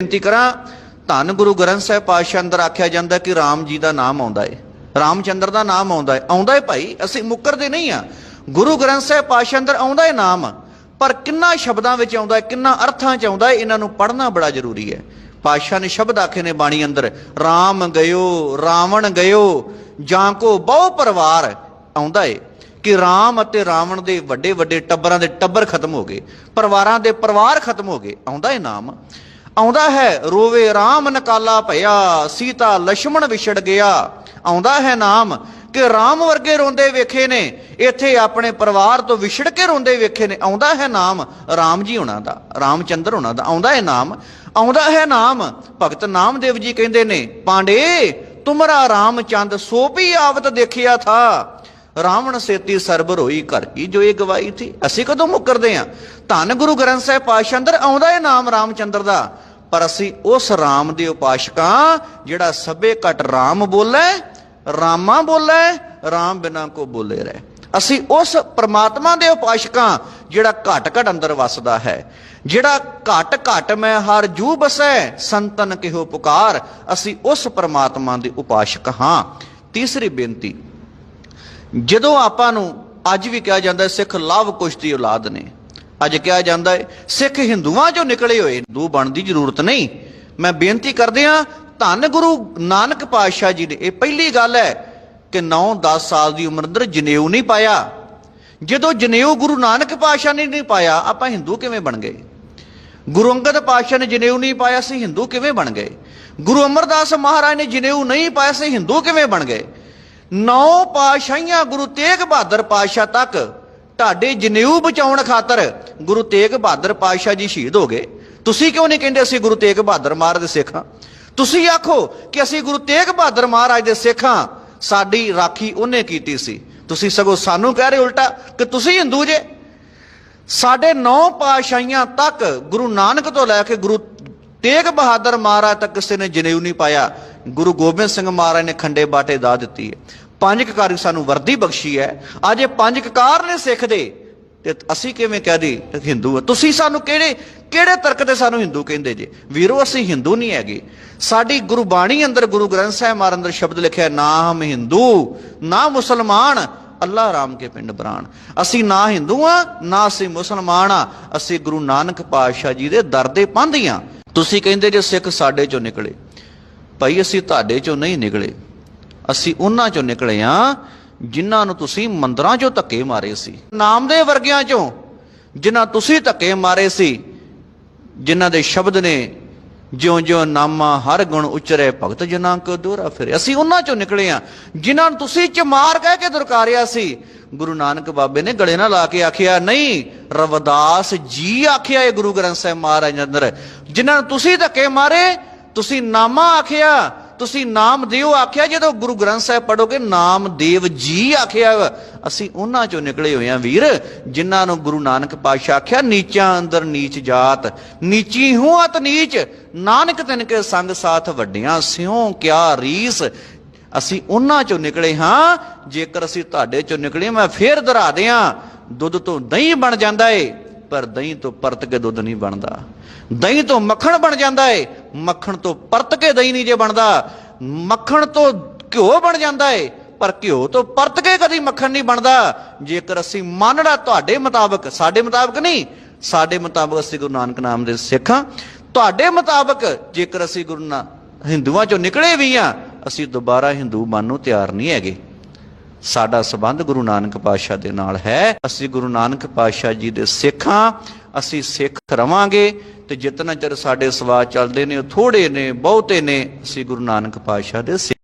ਬੇਨਤੀ ਕਰਾਂ, ਧੰਨ ਗੁਰੂ ਗ੍ਰੰਥ ਸਾਹਿਬ ਪਾਤਸ਼ਾਹ ਅੰਦਰ ਆਖਿਆ ਜਾਂਦਾ ਕਿ RAM ਜੀ ਦਾ ਨਾਮ ਆਉਂਦਾ ਏ। ਰਾਮਚੰਦਰ ਦਾ ਨਾਮ ਆਉਂਦਾ ਏ। ਆਉਂਦਾ ਏ ਭਾਈ, ਅਸੀਂ ਮੁੱਕਰਦੇ ਨਹੀਂ ਆ। ਗੁਰੂ ਗ੍ਰੰਥ ਸਾਹਿਬ ਪਾਤਸ਼ਾਹ ਅੰਦਰ ਆਉਂਦਾ ਏ ਨਾਮ, ਪਰ ਕਿੰਨਾ ਸ਼ਬਦਾਂ ਵਿੱਚ ਆਉਂਦਾ ਏ, ਕਿੰਨਾ ਅਰਥਾਂ 'ਚ ਆਉਂਦਾ ਏ, ਇਹਨਾਂ ਨੂੰ ਪੜ੍ਹਨਾ ਬੜਾ ਜ਼ਰੂਰੀ ਹੈ ਪਾਤਸ਼ਾਹ ਨੇ ਸ਼ਬਦ ਆਖੇ ਨੇ ਬਾਣੀ ਅੰਦਰ RAM ਗਇਓ, ਰਾਵਣ ਗਇਓ, ਜਾਂ ਕੋ ਬਹੁ ਪਰਿਵਾਰ ਆਉਂਦਾ ਏ ਕਿ ਰਾਮ ਅਤੇ ਰਾਵਣ ਦੇ ਵੱਡੇ ਵੱਡੇ ਟੱਬਰਾਂ ਦੇ ਟੱਬਰ ਖਤਮ ਹੋ ਗਏ, ਪਰਿਵਾਰਾਂ ਦੇ ਪਰਿਵਾਰ ਖਤਮ ਹੋ ਗਏ, ਆਉਂਦਾ ਏ ਨਾਮ। ਆਉਂਦਾ ਹੈ, ਰੋਵੇ ਰਾਮ ਨਕਾਲਾ ਭਇਆ, ਸੀਤਾ ਲక్ష్మణ ਵਿਛੜ ਗਿਆ। ਆਉਂਦਾ ਹੈ ਨਾਮ ਕਿ ਰਾਮ ਵਰਗੇ ਰੋਂਦੇ ਵੇਖੇ ਨੇ, ਇੱਥੇ ਆਪਣੇ ਪਰਿਵਾਰ ਤੋਂ ਵਿਛੜ ਕੇ ਰੋਂਦੇ ਵੇਖੇ ਨੇ। ਆਉਂਦਾ ਹੈ ਨਾਮ ਰਾਮ ਜੀ ਉਹਨਾਂ ਦਾ ਰਾਮ ਚੰਦਰ ਉਹਨਾਂ ਦਾ। ਆਉਂਦਾ ਹੈ ਨਾਮ, ਆਉਂਦਾ ਹੈ ਨਾਮ, ਭਗਤ ਨਾਮਦੇਵ ਜੀ ਕਹਿੰਦੇ ਨੇ, ਪਾਂਡੇ, ਤੁਮਰਾ ਰਾਮ ਚੰਦ ਸੋਪੀ ਆਵਤ ਦੇਖਿਆ ਥਾ। ਰਾਵਣ ਸੇਤੀ ਸਰਬਰ ਹੋਈ ਘਰ ਕੀ ਜੋ ਇਹ ਗਵਾਈ ਥੀ। ਅਸੀਂ ਕਦੋਂ ਮੁੱਕਰਦੇ ਆ? ਧੰਨ ਗੁਰੂ ਗ੍ਰੰਥ ਸਾਹਿਬ ਪਾਤਸ਼ਾਹ ਅੰਦਰ ਆਉਂਦਾ ਹੈ ਨਾਮ ਰਾਮਚੰਦਰ ਦਾ। ਪਰ ਅਸੀਂ ਉਸ ਰਾਮ ਦੇ ਉਪਾਸ਼ਕਾਂ, ਜਿਹੜਾ ਸਭੇ ਘਟ ਰਾਮ ਬੋਲੇ, ਰਾਮਾ ਬੋਲੇ, ਰਾਮ ਬਿਨਾ ਕੋ ਬੋਲੇ ਰਹਿ। ਅਸੀਂ ਉਸ ਪ੍ਰਮਾਤਮਾ ਦੇ ਉਪਾਸ਼ਕਾਂ, ਜਿਹੜਾ ਘਟ ਘਟ ਅੰਦਰ ਵਸਦਾ ਹੈ। ਜਿਹੜਾ ਘਟ ਘਟ ਮੈਂ ਹਰ ਜੂ ਬਸੈ, ਸੰਤਨ ਕਿਹੋ ਪੁਕਾਰ। ਅਸੀਂ ਉਸ ਪ੍ਰਮਾਤਮਾ ਦੇ ਉਪਾਸ਼ਕ ਹਾਂ। ਤੀਸਰੀ ਬੇਨਤੀ ਜਦੋਂ ਆਪਾਂ ਨੂੰ ਅੱਜ ਵੀ ਕਿਹਾ ਜਾਂਦਾ ਹੈ, ਸਿੱਖ ਲਵ ਕੁਸ਼ ਦੀ ਔਲਾਦ ਨੇ। ਅੱਜ ਕਿਹਾ ਜਾਂਦਾ ਹੈ, ਸਿੱਖ ਹਿੰਦੂਆਂ ਚੋਂ ਨਿਕਲੇ ਹੋਏ ਹਿੰਦੂ ਬਣਨ ਦੀ ਜ਼ਰੂਰਤ ਨਹੀਂ। ਮੈਂ ਬੇਨਤੀ ਕਰਦੇ ਆ ਧੰਨ ਗੁਰੂ ਨਾਨਕ ਪਾਤਸ਼ਾਹ ਜੀ ਨੇ, ਇਹ ਪਹਿਲੀ ਗੱਲ ਹੈ ਕਿ 9-10 ਸਾਲ ਦੀ ਉਮਰ ਅੰਦਰ ਜਨੇਊ ਨਹੀਂ ਪਾਇਆ। ਜਦੋਂ ਜਨੇਊ ਗੁਰੂ ਨਾਨਕ ਪਾਤਸ਼ਾਹ ਨੇ ਨਹੀਂ ਪਾਇਆ, ਆਪਾਂ ਹਿੰਦੂ ਕਿਵੇਂ ਬਣ ਗਏ? ਗੁਰੂ ਅੰਗਦ ਪਾਤਸ਼ਾਹ ਨੇ ਜਨੇਊ ਨਹੀਂ ਪਾਇਆ ਸੀ ਹਿੰਦੂ ਕਿਵੇਂ ਬਣ ਗਏ? ਗੁਰੂ ਅਮਰਦਾਸ ਮਹਾਰਾਜ ਨੇ ਜਨੇਊ ਨਹੀਂ ਪਾਇਆ ਸੀ ਹਿੰਦੂ ਕਿਵੇਂ ਬਣ ਗਏ? ਨੌ ਪਾਤਸ਼ਾਹੀਆਂ ਗੁਰੂ ਤੇਗ ਬਹਾਦਰ ਪਾਤਸ਼ਾਹ ਤੱਕ ਤੁਹਾਡੇ ਜਨੇਊ ਬਚਾਉਣ ਖਾਤਰ ਗੁਰੂ ਤੇਗ ਬਹਾਦਰ ਪਾਤਸ਼ਾਹ ਜੀ ਸ਼ਹੀਦ ਹੋ ਗਏ। ਤੁਸੀਂ ਕਿਉਂ ਨਹੀਂ ਕਹਿੰਦੇ ਅਸੀਂ ਗੁਰੂ ਤੇਗ ਬਹਾਦਰ ਮਹਾਰਾਜ ਦੇ ਸਿੱਖ ਹਾਂ? ਤੁਸੀਂ ਆਖੋ ਕਿ ਅਸੀਂ ਗੁਰੂ ਤੇਗ ਬਹਾਦਰ ਮਹਾਰਾਜ ਦੇ ਸਿੱਖ ਹਾਂ। ਸਾਡੀ ਰਾਖੀ ਉਹਨੇ ਕੀਤੀ ਸੀ। ਤੁਸੀਂ ਸਗੋਂ ਸਾਨੂੰ ਕਹਿ ਰਹੇ ਉਲਟਾ ਕਿ ਤੁਸੀਂ ਹਿੰਦੂ ਜੇ। ਸਾਡੇ ਨੌ ਪਾਤਸ਼ਾਹੀਆਂ ਤੱਕ ਗੁਰੂ ਨਾਨਕ ਤੋਂ ਲੈ ਕੇ ਗੁਰੂ ਤੇਗ ਬਹਾਦਰ ਮਹਾਰਾਜ ਤੱਕ ਕਿਸੇ ਨੇ ਜਨੇਊ ਨਹੀਂ ਪਾਇਆ। ਗੁਰੂ ਗੋਬਿੰਦ ਸਿੰਘ ਮਹਾਰਾਜ ਨੇ ਖੰਡੇ ਬਾਟੇ ਦਾ ਦਿੱਤੀ ਹੈ। ਪੰਜ ਕਕਾਰ ਸਾਨੂੰ ਵਰਦੀ ਬਖਸ਼ੀ ਹੈ। ਅੱਜ ਇਹ ਪੰਜ ਕਕਾਰ ਨੇ ਸਿੱਖ ਦੇ ਤੇ ਅਸੀਂ ਕਿਵੇਂ ਕਹਿ ਦੀ ਹਿੰਦੂ ਆ। ਤੁਸੀਂ ਸਾਨੂੰ ਕਿਹੜੇ ਕਿਹੜੇ ਤਰਕ ਤੇ ਸਾਨੂੰ ਹਿੰਦੂ ਕਹਿੰਦੇ ਜੇ? ਵੀਰੋ, ਅਸੀਂ ਹਿੰਦੂ ਨਹੀਂ ਹੈਗੇ। ਸਾਡੀ ਗੁਰਬਾਣੀ ਅੰਦਰ ਗੁਰੂ ਗ੍ਰੰਥ ਸਾਹਿਬ ਮਹਾਰਾਜ ਅੰਦਰ ਸ਼ਬਦ ਲਿਖਿਆ ਨਾ ਹਮ ਹਿੰਦੂ, ਨਾ ਮੁਸਲਮਾਨ, ਅੱਲਾ ਰਾਮ ਕੇ ਪਿੰਡ ਬਰਾਣ ਅਸੀਂ ਨਾ ਹਿੰਦੂ ਆ, ਨਾ ਅਸੀਂ ਮੁਸਲਮਾਨ ਆ। ਅਸੀਂ ਗੁਰੂ ਨਾਨਕ ਪਾਤਸ਼ਾਹ ਜੀ ਦੇ ਦਰ ਦੇ ਪੰਧੀਆਂ ਤੁਸੀਂ ਕਹਿੰਦੇ ਜੇ ਸਿੱਖ ਸਾਡੇ ਚੋਂ ਨਿਕਲੇ। ਭਾਈ, ਅਸੀਂ ਤੁਹਾਡੇ ਚੋਂ ਨਹੀਂ ਨਿਕਲੇ। ਅਸੀਂ ਉਹਨਾਂ ਚੋਂ ਨਿਕਲੇ ਆ ਜਿਨ੍ਹਾਂ ਨੂੰ ਤੁਸੀਂ ਮੰਦਰਾਂ ਚੋਂ ਧੱਕੇ ਮਾਰੇ ਸੀ। ਨਾਮ ਦੇ ਵਰਗਿਆਂ ਚੋਂ ਜਿਨ੍ਹਾਂ ਤੁਸੀਂ ਧੱਕੇ ਮਾਰੇ ਸੀ, ਜਿਨ੍ਹਾਂ ਦੇ ਸ਼ਬਦ ਨੇ ਜਿਉਂ ਜਿਉਂ ਨਾਮਾ ਹਰ ਗੁਣ ਉਚਰੇ ਭਗਤ ਜਨਾਂ ਕੋ ਦੋਰਾ ਫਿਰੇ ਅਸੀਂ ਉਹਨਾਂ ਚੋਂ ਨਿਕਲੇ ਆ ਜਿਨ੍ਹਾਂ ਨੂੰ ਤੁਸੀਂ ਚਮਾਰ ਕਹਿ ਕੇ ਦੁਰਕਾਰਿਆ ਸੀ। ਗੁਰੂ ਨਾਨਕ ਬਾਬੇ ਨੇ ਗਲੇ ਨਾਲ ਲਾ ਕੇ ਆਖਿਆ, ਨਹੀਂ, ਰਵਦਾਸ ਜੀ ਆਖਿਆ ਇਹ ਗੁਰੂ ਗ੍ਰੰਥ ਸਾਹਿਬ ਮਹਾਰਾਜ ਅੰਦਰ, ਜਿਨ੍ਹਾਂ ਨੂੰ ਤੁਸੀਂ ਧੱਕੇ ਮਾਰੇ ਤੁਸੀਂ ਨਾਮਾ ਆਖਿਆ, ਤੁਸੀਂ ਨਾਮ ਦਿਓ ਆਖਿਆ, ਜਦੋਂ ਗੁਰੂ ਗ੍ਰੰਥ ਸਾਹਿਬ ਪੜੋਗੇ ਨਾਮ ਦੇਵ ਜੀ ਆਖਿਆ। ਅਸੀਂ ਉਹਨਾਂ ਚੋਂ ਨਿਕਲੇ ਹੋਏ ਆ ਵੀਰ, ਜਿਨ੍ਹਾਂ ਨੂੰ ਗੁਰੂ ਨਾਨਕ ਪਾਤਸ਼ਾਹ ਆਖਿਆ, ਨੀਚਾਂ ਅੰਦਰ ਨੀਚ ਜਾਤ, ਨੀਚੀ ਹੂੰ ਅਤ ਨੀਚ, ਨਾਨਕ ਤਿਨ ਕੇ ਸੰਗ ਸਾਥ ਵੱਡਿਆਂ, ਸਿਉ ਕਿਆ ਰੀਸ। ਅਸੀਂ ਉਹਨਾਂ ਚੋਂ ਨਿਕਲੇ ਹਾਂ, ਜੇਕਰ ਅਸੀਂ ਤੁਹਾਡੇ ਚੋਂ ਨਿਕਲੇ, ਮੈਂ ਫੇਰ ਦੁਹਰਾ ਦਿਆਂ, ਦੁੱਧ ਤੋਂ ਦਹੀਂ ਬਣ ਜਾਂਦਾ ਏ। ਪਰ ਦਹੀਂ ਤੋਂ ਪਰਤ ਕੇ ਦੁੱਧ ਨਹੀਂ ਬਣਦਾ। ਦਹੀਂ ਤੋਂ ਮੱਖਣ ਬਣ ਜਾਂਦਾ ਏ, ਮੱਖਣ ਤੋਂ ਪਰਤ ਕੇ ਦਹੀਂ ਨਹੀਂ ਜੇ ਬਣਦਾ। ਮੱਖਣ ਤੋਂ ਘਿਓ ਬਣ ਜਾਂਦਾ ਏ, ਪਰ ਘਿਓ ਤੋਂ ਪਰਤ ਕੇ ਕਦੀ ਮੱਖਣ ਨਹੀਂ ਬਣਦਾ। ਜੇਕਰ ਅਸੀਂ ਮੰਨਣਾ ਤੁਹਾਡੇ ਮੁਤਾਬਕ, ਸਾਡੇ ਮੁਤਾਬਕ ਨਹੀਂ, ਸਾਡੇ ਮੁਤਾਬਕ ਅਸੀਂ ਗੁਰੂ ਨਾਨਕ ਨਾਮ ਦੇ ਸਿੱਖ ਹਾਂ। ਤੁਹਾਡੇ ਮੁਤਾਬਕ ਜੇਕਰ ਅਸੀਂ ਗੁਰੂ ਨਾ ਹਿੰਦੂਆਂ ਚੋਂ ਨਿਕਲੇ ਵੀ ਆ ਅਸੀਂ ਦੁਬਾਰਾ ਹਿੰਦੂ ਬਣਨ ਨੂੰ ਤਿਆਰ ਨਹੀਂ ਹੈਗੇ। ਸਾਡਾ ਸਬੰਧ ਗੁਰੂ ਨਾਨਕ ਪਾਤਸ਼ਾਹ ਦੇ ਨਾਲ ਹੈ। ਅਸੀਂ ਗੁਰੂ ਨਾਨਕ ਪਾਤਸ਼ਾਹ ਜੀ ਦੇ ਸਿੱਖਾਂ ਅਸੀਂ ਸਿੱਖ ਰਵਾਂਗੇ ਤੇ ਜਿਤਨਾ ਚਿਰ ਸਾਡੇ ਸਵਾਦ ਚੱਲਦੇ ਨੇ ਉਹ ਥੋੜੇ ਨੇ, ਬਹੁਤੇ ਨੇ, ਅਸੀਂ ਗੁਰੂ ਨਾਨਕ ਪਾਤਸ਼ਾਹ ਦੇ ਸਿੱਖ